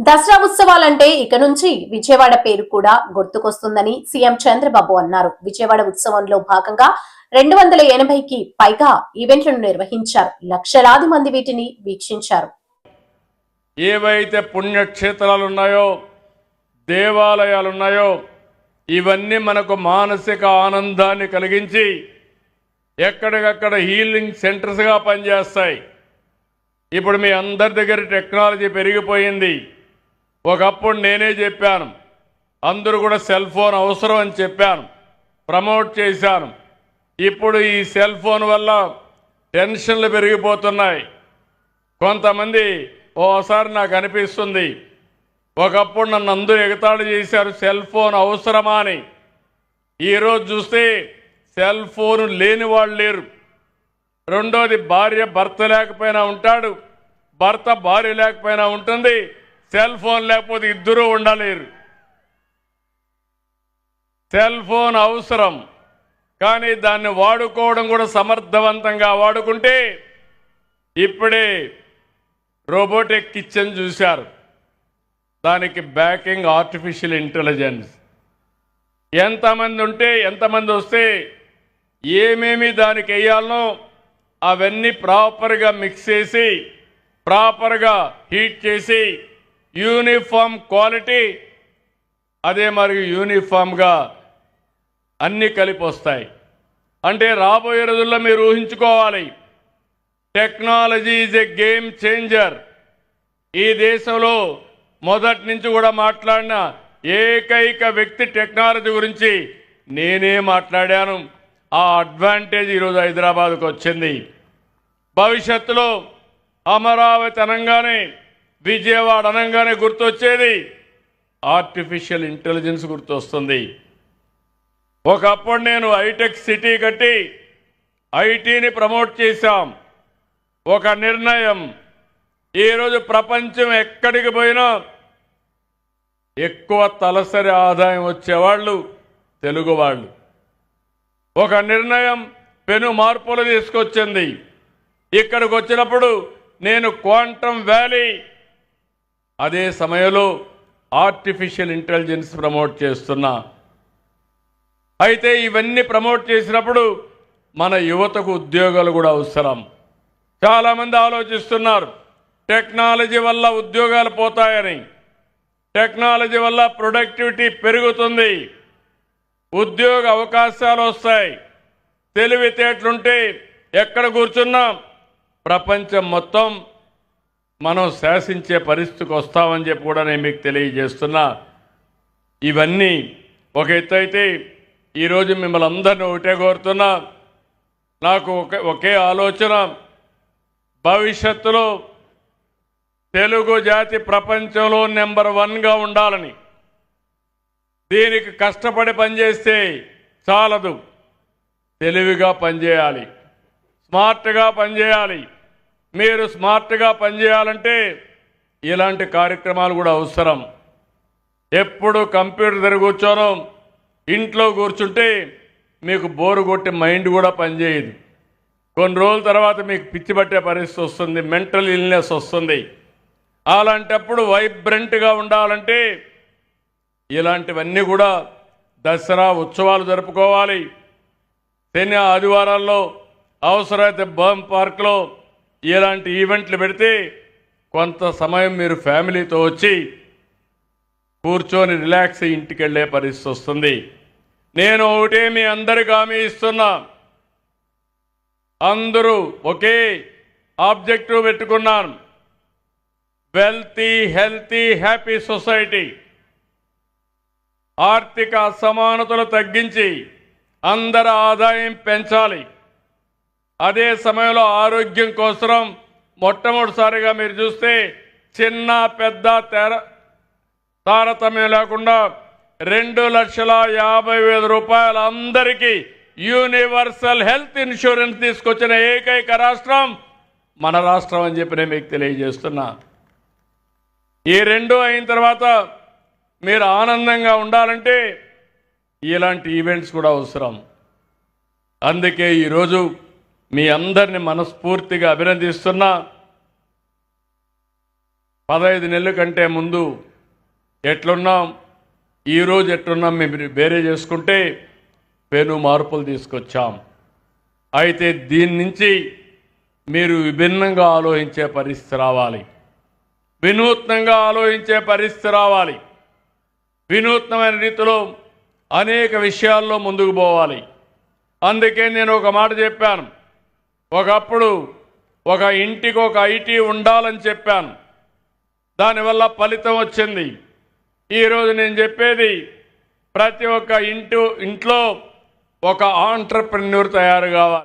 దసరా ఉత్సవాలంటే ఇక నుంచి విజయవాడ పేరు కూడా గుర్తుకొస్తుందని సీఎం చంద్రబాబు అన్నారు. విజయవాడ ఉత్సవంలో భాగంగా రెండు వందల ఎనభైకి పైగా ఈవెంట్లను నిర్వహించారు. లక్షలాది మంది వీటిని వీక్షించారు. ఏవైతే పుణ్యక్షేత్రాలు ఉన్నాయో దేవాలయాలు ఉన్నాయో ఇవన్నీ మనకు మానసిక ఆనందాన్ని కలిగించి ఎక్కడికక్కడ హీలింగ్ సెంటర్స్గా పనిచేస్తాయి. ఇప్పుడు మీ అందరి దగ్గర టెక్నాలజీ పెరిగిపోయింది. ఒకప్పుడు నేనే చెప్పాను. అందరూ కూడా సెల్ ఫోన్ అవసరం అని చెప్పాను. ప్రమోట్ చేశాను. ఇప్పుడు ఈ సెల్ ఫోన్ వల్ల టెన్షన్లు పెరిగిపోతున్నాయి. కొంతమంది ఓసారి నాకు అనిపిస్తుంది ఒకప్పుడు నన్ను అందరూ ఎగతాళి చేశారు సెల్ ఫోన్ అవసరమా అని. ఈరోజు చూస్తే సెల్ ఫోన్ లేని వాళ్ళు లేరు. రెండోది భార్య భర్త లేకపోయినా ఉంటాడు భర్త భార్య లేకపోయినా ఉంటుంది సెల్ ఫోన్ లేకపోతే ఇద్దరూ ఉండలేరు. సెల్ ఫోన్ అవసరం కానీ దాన్ని వాడుకోవడం కూడా సమర్థవంతంగా వాడుకుంటే ఇప్పుడే రోబోటిక్ కిచెన్ చూశారు. దానికి బ్యాకింగ్ ఆర్టిఫిషియల్ ఇంటెలిజెన్స్. ఎంతమంది ఉంటే ఎంతమంది వస్తే ఏమేమి దానికి వేయాలనో అవన్నీ ప్రాపర్గా మిక్స్ చేసి ప్రాపర్గా హీట్ చేసి యూనిఫామ్ క్వాలిటీ అదే మరియు యూనిఫామ్గా అన్నీ కలిపి వస్తాయి. అంటే రాబోయే రోజుల్లో మీరు ఊహించుకోవాలి. Technology is a game changer. ఈ దేశంలో మొదటి నుంచి కూడా మాట్లాడిన ఏకైక వ్యక్తి టెక్నాలజీ గురించి నేనే మాట్లాడాను. ఆ అడ్వాంటేజ్ ఈరోజు హైదరాబాద్కు వచ్చింది. భవిష్యత్తులో అమరావతి అనగానే విజయవాడ అనగానే గుర్తొచ్చేది. ఆర్టిఫిషియల్ ఇంటెలిజెన్స్ గుర్తొస్తుంది. ఒకప్పుడు నేను హైటెక్ సిటీ కట్టి ఐటీని ప్రమోట్ చేశాం. ఒక నిర్ణయం. ఈరోజు ప్రపంచం ఎక్కడికి పోయినా ఎక్కువ తలసరి ఆదాయం వచ్చేవాళ్ళు తెలుగు వాళ్ళు. ఒక నిర్ణయం పెను మార్పులు తీసుకొచ్చింది. ఇక్కడికి వచ్చినప్పుడు నేను క్వాంటమ్ వ్యాలీ అదే సమయంలో ఆర్టిఫిషియల్ ఇంటెలిజెన్స్ ప్రమోట్ చేస్తున్నా. అయితే ఇవన్నీ ప్రమోట్ చేసినప్పుడు మన యువతకు ఉద్యోగాలు కూడా అవసరం. చాలామంది ఆలోచిస్తున్నారు టెక్నాలజీ వల్ల ఉద్యోగాలు పోతాయని. టెక్నాలజీ వల్ల ప్రొడక్టివిటీ పెరుగుతుంది. ఉద్యోగ అవకాశాలు వస్తాయి. తెలివితేటలుంటే ఎక్కడ కూర్చున్నా? ప్రపంచం మొత్తం మనం శాసించే పరిస్థితికి వస్తామని చెప్పి కూడా నేను మీకు తెలియజేస్తున్నా. ఇవన్నీ ఒక ఎత్తు అయితే ఈరోజు మిమ్మల్ని అందరినీ ఒకటే కోరుతున్నా. నాకు ఒకే ఒకే ఆలోచన. భవిష్యత్తులో తెలుగు జాతి ప్రపంచంలో నెంబర్ వన్గా ఉండాలని. దీనికి కష్టపడి పనిచేస్తే చాలదు. తెలివిగా పనిచేయాలి. స్మార్ట్గా పనిచేయాలి. మీరు స్మార్ట్గా పనిచేయాలంటే ఇలాంటి కార్యక్రమాలు కూడా అవసరం. ఎప్పుడు కంప్యూటర్ దగ్గర కూర్చోను ఇంట్లో కూర్చుంటే మీకు బోరు కొట్టి మైండ్ కూడా పనిచేయదు. కొన్ని రోజుల తర్వాత మీకు పిచ్చి పట్టే పరిస్థితి వస్తుంది మెంటల్ ఇల్నెస్ వస్తుంది. అలాంటప్పుడు వైబ్రెంట్గా ఉండాలంటే ఇలాంటివన్నీ కూడా దసరా ఉత్సవాలు జరుపుకోవాలి. శని ఆదివారాల్లో అవసరమైతే బర్మ్ పార్క్లో ఇలాంటి ఈవెంట్లు పెడితే కొంత సమయం మీరు ఫ్యామిలీతో వచ్చి కూర్చొని రిలాక్స్ అయ్యి ఇంటికి వెళ్ళే పరిస్థితి వస్తుంది. నేను ఒకటే మీ అందరికి హామీ ఇస్తున్నా. అందరూ ఒకే ఆబ్జెక్టివ్ పెట్టుకున్నాను. Wealthy healthy happy society. ఆర్థిక అసమానతలు తగ్గించి అందరి ఆదాయం పెంచాలి. అదే సమయంలో ఆరోగ్యం కోసం మొట్టమొదటిసారిగా మీరు చూస్తే చిన్న పెద్ద తెర తారతమ్యం లేకుండా రెండు లక్షల యాభై వేల రూపాయలు అందరికీ యూనివర్సల్ హెల్త్ ఇన్సూరెన్స్ తీసుకొచ్చిన ఏకైక రాష్ట్రం మన రాష్ట్రం అని చెప్పి నేను మీకు తెలియజేస్తున్నా. ఈ రెండు అయిన తర్వాత మీరు ఆనందంగా ఉండాలంటే ఇలాంటి ఈవెంట్స్ కూడా అవసరం. అందుకే ఈరోజు మీ అందరిని మనస్ఫూర్తిగా అభినందిస్తున్నా. పదహైదు నెలల కంటే ముందు ఎట్లున్నాం? ఈరోజు ఎట్లున్నాం? మేము వేరే చేసుకుంటే పెను మార్పులు తీసుకొచ్చాం. అయితే దీని నుంచి మీరు విభిన్నంగా ఆలోచించే పరిస్థితి రావాలి. వినూత్నంగా ఆలోచించే పరిస్థితి రావాలి. వినూత్నమైన రీతిలో అనేక విషయాల్లో ముందుకు పోవాలి. అందుకే నేను ఒక మాట చెప్పాను. ఒకప్పుడు ఒక ఇంటికి ఒక ఐటీ ఉండాలని చెప్పాను. దానివల్ల ఫలితం వచ్చింది. ఈరోజు నేను చెప్పేది ప్రతి ఒక్క ఇంటి ఇంట్లో ఒక ఆంటర్ప్రెన్యూర్ తయారు కావాలి.